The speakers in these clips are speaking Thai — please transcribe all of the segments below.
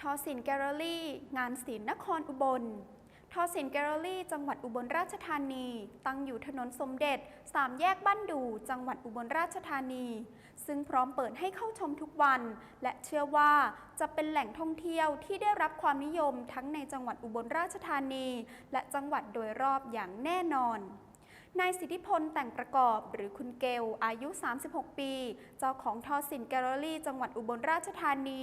ทอศิลป์แกลเลอรี่ งานศิลป์นครอุบล ทอศิลป์แกลเลอรี่ จังหวัดอุบลราชธานี ตั้งอยู่ถนนสมเด็จ สามแยกบ้านดูจังหวัดอุบลราชธานี ซึ่งพร้อมเปิดให้เข้าชมทุกวัน และเชื่อว่าจะเป็นแหล่งท่องเที่ยวที่ได้รับความนิยมทั้งในจังหวัดอุบลราชธานี และจังหวัดโดยรอบอย่างแน่นอน นายสิทธิพลแต่งประกอบหรือคุณเกลอายุ 36 ปี เจ้าของทอสินแกลเลอรี่ จังหวัดอุบลราชธานี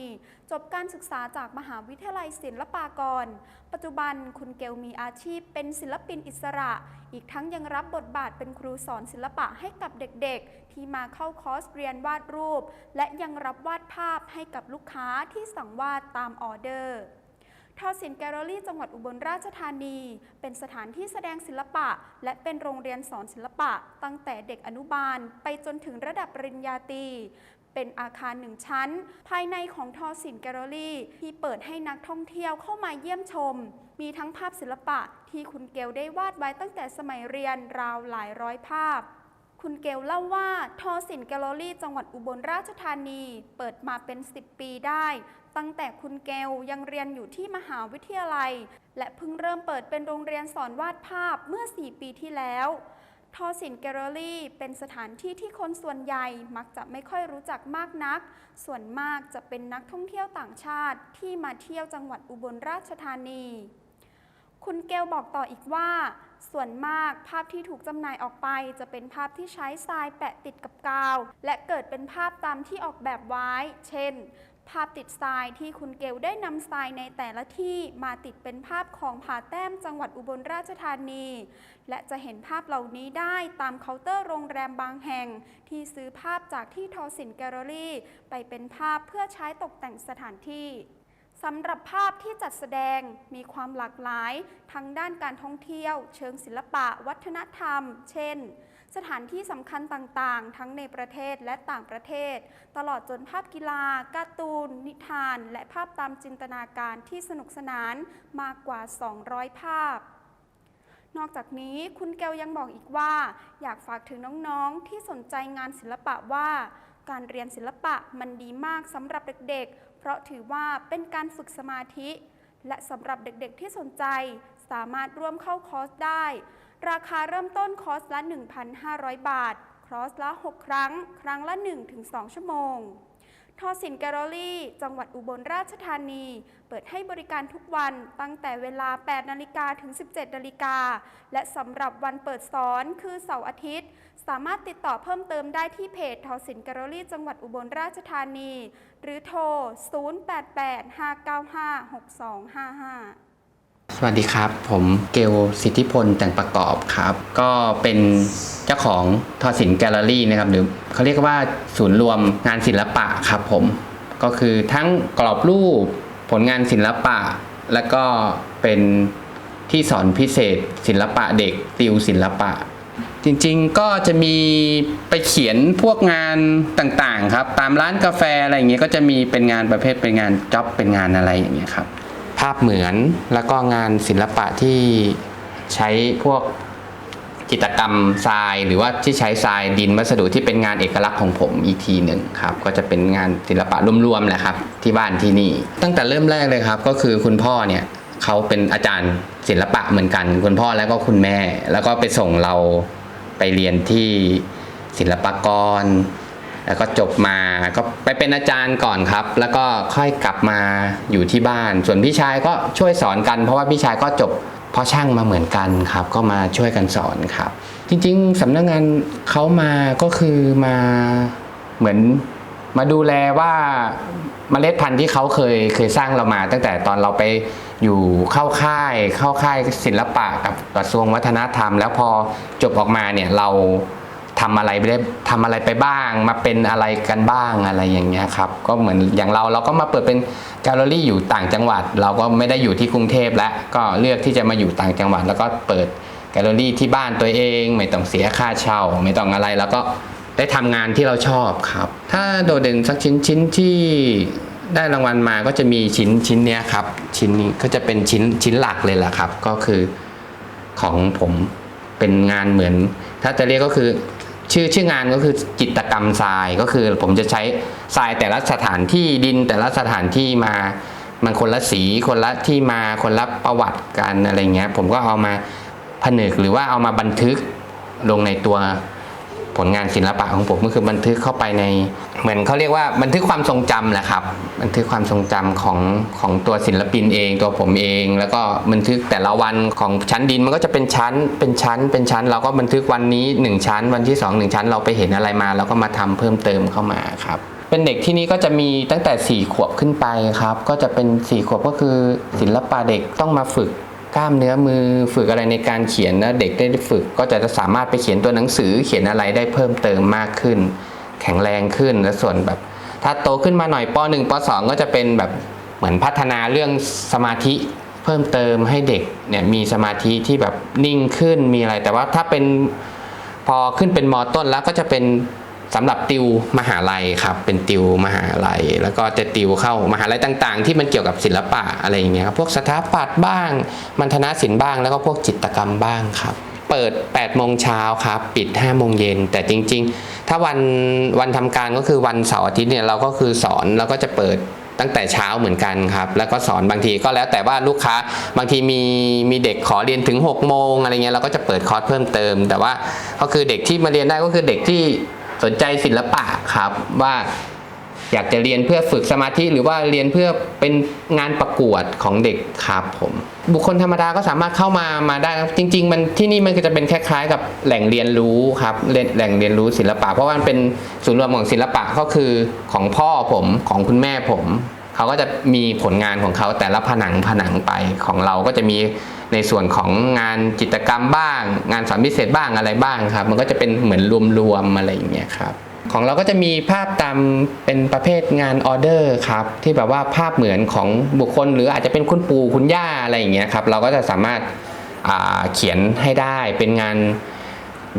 จบการศึกษาจากมหาวิทยาลัยศิลปากร ปัจจุบันคุณเกลมีอาชีพเป็นศิลปินอิสระ อีกทั้งยังรับบทบาทเป็นครูสอนศิลปะให้กับเด็กๆ ที่มาเข้าคอร์สเรียนวาดรูป และยังรับวาดภาพให้กับลูกค้าที่สั่งวาดตามออเดอร์ อศิลป์แกลเลอรี่จังหวัดอุบลราชธานี เป็นสถานที่แสดงศิลปะ และเป็นโรงเรียนสอนศิลปะ ตั้งแต่เด็กอนุบาล ไปจนถึงระดับปริญญาตรีเป็นอาคารหนึ่งชั้น ภายในของทอศิลป์แกลเลอรี่ ที่เปิดให้นักท่องเที่ยวเข้ามาเยี่ยมชม มีทั้งภาพศิลปะที่คุณเกลได้วาดไว้ตั้งแต่สมัยเรียนราวหลายร้อยภาพคุณเกลเล่าว่าทอศิลป์แกลเลอรี่จังหวัดอุบลราชธานี เปิดมาเป็น 10 ปีได้ ตั้งแต่คุณเกลยังเรียนอยู่ที่มหาวิทยาลัย และเพิ่งเริ่มเปิดเป็นโรงเรียนสอนวาดภาพเมื่อ 4 ปีที่แล้วทอศิลป์แกลเลอรี่เป็นสถานที่ที่คนส่วนใหญ่มักจะไม่ค่อยรู้จักมากนัก ส่วนมากจะเป็นนักท่องเที่ยวต่างชาติที่มาเที่ยวจังหวัดอุบลราชธานี คุณเกลบอกต่ออีกว่า ส่วนมากภาพที่ถูกจำหน่ายออกไปจะเป็นภาพที่ใช้ทรายแปะติดกับกาว และเกิดเป็นภาพตามที่ออกแบบไว้ เช่น ภาพติดทรายที่คุณเกลได้นำทรายในแต่ละที่มาติดเป็นภาพของผาแต้มจังหวัดอุบลราชธานี และจะเห็นภาพเหล่านี้ได้ตามเคาน์เตอร์โรงแรมบางแห่ง ที่ซื้อภาพจากที่ทอสินแกลเลอรี่ ไปเป็นภาพเพื่อใช้ตกแต่งสถานที่ สำหรับภาพที่จัดแสดงมีความหลากหลายทั้งด้านการท่องเที่ยว เชิงศิลปะ วัฒนธรรม เช่น สถานที่สำคัญต่างๆ ทั้งในประเทศและต่างประเทศ ตลอดจนภาพกีฬา การ์ตูน นิทาน และภาพตามจินตนาการที่สนุกสนานมากกว่า 200 ภาพนอกจากนี้คุณเกลยังบอกอีกว่า อยากฝากถึงน้องๆ ที่สนใจงานศิลปะว่า การเรียนศิลปะมันดีมากสำหรับเด็กๆเราะถือว่าเป็นการฝึกสมาธิ และสำหรับเด็กๆที่สนใจสามารถร่วมเข้าคอร์สได้ ราคาเริ่มต้นคอร์สละ 1,500 บาท คอร์สละ 6 ครั้ง ครั้งละ 1-2 ชั่วโมง ทอสินแกลเลอรี่ จังหวัดอุบลราชธานี เปิดให้บริการทุกวันตั้งแต่เวลา 8 นาฬิกาถึง 17 นาฬิกา และสำหรับวันเปิดสอนคือเสาร์อาทิตย์ สามารถติดต่อเพิ่มเติมได้ที่เพจทอสินแกลเลอรี่ จังหวัดอุบลราชธานี หรือโทร 0885956255สวัสดีครับ ผมเกลสิทธิพลแต่งประกอบครับ ก็เป็น เจ้าของทอสินแกลเลอรี่นะครับหรือเขาเรียกว่าศูนย์รวมงานศิลปะครับผม ก็คือทั้งกรอบรูปผลงานศิลปะ แล้วก็เป็นที่สอนพิเศษ ศิลปะเด็กติวศิลปะ จริงๆก็จะมีไปเขียนพวกงานต่างๆครับ ตามร้านกาแฟอะไรอย่างเงี้ยก็จะมีเป็นงานประเภทเป็นงานจ็อบเป็นงานอะไรอย่างเงี้ยครับภาพเหมือนแล้วก็งานศิลปะที่ใช้พวก จิตกรรมทรายหรือว่าที่ใช้ทรายดินวัสดุที่เป็นงานเอกลักษณ์ของผมอีกทีหนึ่งครับก็จะเป็นงานศิลปะรวมๆแหละครับที่บ้านที่นี่ ตั้งแต่เริ่มแรกเลยครับก็คือคุณพ่อเนี่ยเขาเป็นอาจารย์ศิลปะเหมือนกัน คุณพ่อแล้วก็คุณแม่ แล้วก็ไปส่งเราไปเรียนที่ศิลปากร แล้วก็จบมาก็ไปเป็นอาจารย์ก่อนครับ แล้วก็ค่อยกลับมาอยู่ที่บ้าน ส่วนพี่ชายก็ช่วยสอนกัน เพราะว่าพี่ชายก็จบ พราะช่างมาเหมือนกันครับ ก็มาช่วยกันสอนครับ จริงๆสำนักงานเขามาก็คือมาเหมือนมาดูแลว่าเมล็ดพันธุ์ที่เขาเคยเคยสร้างเรามา ตั้งแต่ตอนเราไปอยู่เข้าค่ายเข้าค่ายศิลปะกับกระทรวงวัฒนธรรม แล้วพอจบออกมาเนี่ยเรา ทำอะไรไปได้ทำอะไรไปบ้าง มาเป็นอะไรกันบ้างอะไรอย่างเงี้ยครับก็เหมือนอย่างเราเราก็มาเปิดเป็นแกลเลอรี่อยู่ต่างจังหวัด เราก็ไม่ได้อยู่ที่กรุงเทพแล้วก็เลือกที่จะมาอยู่ต่างจังหวัด แล้วก็เปิดแกลเลอรี่ที่บ้านตัวเอง ไม่ต้องเสียค่าเช่า ไม่ต้องอะไรแล้วก็ได้ทำงานที่เราชอบครับ ถ้าโดดเด่นสักชิ้นชิ้นที่ได้รางวัลมาก็จะมีชิ้นชิ้นเนี้ยครับ ชิ้นนี้ก็จะเป็นชิ้นชิ้นหลักเลยแหละครับ ก็คือของผมเป็นงานเหมือน ถ้าจะเรียกก็คือ ชื่อชื่องานก็คือจิตกรรมทรายก็คือผมจะใช้ทรายแต่ละสถานที่ดินแต่ละสถานที่มามันคนละสีคนละที่มาคนละประวัติกันอะไรเงี้ยผมก็เอามาผนึกหรือว่าเอามาบันทึกลงในตัวผลงานศิลปะของผมก็คือบันทึกเข้าไปใน เหมือนเขาเรียกว่าบันทึกความทรงจำแหละครับ บันทึกความทรงจำของของตัวศิลปินเองตัวผมเอง แล้วก็บันทึกแต่ละวันของชั้นดินมันก็จะเป็นชั้นเป็นชั้น เป็นชั้น เราก็บันทึกวันนี้หนึ่งชั้น วันที่สองหนึ่งชั้น เราไปเห็นอะไรมาเราก็มาทำเพิ่มเติมเข้ามาครับเป็นเด็กที่นี่ก็จะมีตั้งแต่ 4 ขวบขึ้นไปครับ ก็จะเป็น 4 ขวบก็คือศิลปะเด็กต้องมาฝึกกล้ามเนื้อมือฝึกอะไรในการเขียนแล้วเด็กได้ฝึกก็จะสามารถไปเขียนตัวหนังสือเขียนอะไรได้เพิ่มเติมมากขึ้น แข็งแรงขึ้น และส่วนแบบ ถ้าโตขึ้นมาหน่อยป .1 ป .2 ก็จะเป็นแบบเหมือนพัฒนาเรื่องสมาธิเพิ่มเติมให้เด็กเนี่ยมีสมาธิที่แบบนิ่งขึ้นมีอะไร แต่ว่าถ้าเป็นพอขึ้นเป็นมต้นแล้วก็จะเป็นสำหรับติวมหาลัยครับ เป็นติวมหาลัย แล้วก็จะติวเข้ามหาลัยต่างๆ ที่มันเกี่ยวกับศิลปะอะไรอย่างเงี้ยครับพวกสถาปัตย์บ้าง มัณฑนศิลป์บ้างแล้วก็พวกจิตรกรรมบ้างครับ เปิด8โมงเช้าครับ ปิด5โมงเย็นแต่จริง ๆ ถ้าวันวันทำการก็คือวันเสาร์อาทิตย์เนี่ยเราก็คือสอนแล้วก็จะเปิดตั้งแต่เช้าเหมือนกันครับ แล้วก็สอนบางทีก็แล้วแต่ว่าลูกค้าบางทีมีมีเด็กขอเรียนถึง6โมงอะไรเงี้ยเราก็จะเปิดคอร์สเพิ่มเติม แต่ว่าก็คือเด็กที่มาเรียนได้ก็คือเด็กที่สนใจศิลปะครับว่า อยากจะเรียนเพื่อฝึกสมาธิหรือว่าเรียนเพื่อเป็นงานประกวดของเด็กครับผม บุคคลธรรมดาก็สามารถเข้ามามาได้ครับจริง ๆ มันที่นี่มันก็จะเป็นคล้ายๆ กับแหล่งเรียนรู้ครับแหล่งแหล่งเรียนรู้ศิลปะ เพราะว่ามันเป็นศูนย์รวมของศิลปะก็คือของพ่อผมของคุณแม่ผมเขาก็จะมีผลงานของเขาแต่ละผนังผนังไปของเราก็จะมีในส่วนของงานจิตรกรรมบ้าง งานสอนพิเศษบ้างอะไรบ้างครับ มันก็จะเป็นเหมือนรวมๆอะไรอย่างเงี้ยครับ ของเราก็จะมีภาพตามเป็นประเภทงานออเดอร์ครับที่แบบว่าภาพเหมือนของบุคคล หรืออาจจะเป็นคุณปู่คุณย่าอะไรอย่างเงี้ยครับเราก็จะสามารถาเขียนให้ได้เป็นงาน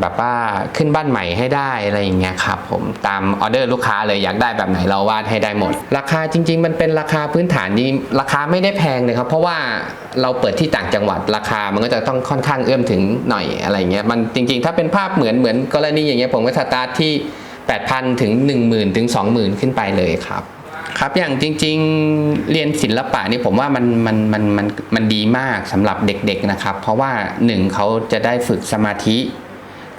แบบว่าขึ้นบ้านใหม่ให้ได้อะไรอย่างเงี้ยครับผมตามออเดอร์ลูกค้าเลยอยากได้แบบไหนเราวาดให้ได้หมด ราคาจริง ๆ มันเป็นราคาพื้นฐานนี้ราคาไม่ได้แพงเลยครับ เพราะว่าเราเปิดที่ต่างจังหวัดราคามันก็จะต้องค่อนข้างเอื้อมถึงหน่อยอะไรเงี้ยมันจริง ๆ ถ้าเป็นภาพเหมือนเหมือนกรณีอย่างเงี้ยผมก็สตาร์ทที่ 8,000 ถึง 10,000 ถึง 20,000 ขึ้นไปเลยครับ ครับอย่างจริงๆเรียนศิลปะนี่ผมว่ามันมันมันมันมันดีมากสำหรับเด็กๆนะครับ เพราะว่าหนึ่งเขาจะได้ฝึกสมาธิ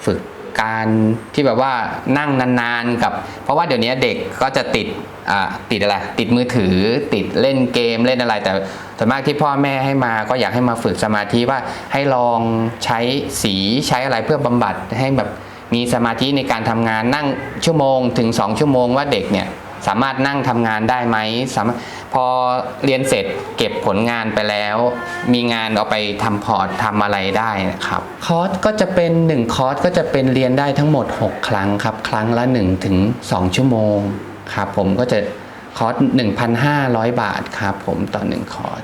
ฝึกการที่แบบว่านั่งนานๆกับ เพราะว่าเดี๋ยวนี้เด็กก็จะติดอ่าติดอะไร ติดมือถือ ติดเล่นเกมเล่นอะไร แต่ส่วนมากที่พ่อแม่ให้มาก็อยากให้มาฝึกสมาธิว่าให้ลองใช้สีใช้อะไรเพื่อบำบัดให้แบบ มีสมาธิในการทำงานนั่งชั่วโมงถึง 2 ชั่วโมงว่าเด็กเนี่ยสามารถนั่งทำงานได้ไหมสามารถพอเรียนเสร็จเก็บผลงานไปแล้ว มีงานเอาไปทำพอร์ตทำอะไรได้นะครับคอร์สก็จะเป็น 1 คอร์สก็จะเป็นเรียนได้ทั้งหมด 6 ครั้งครับ ครั้งละ1ถึง2ชั่วโมงครับผมก็จะคอร์ส1,500 บาทครับผมต่อ1คอร์ส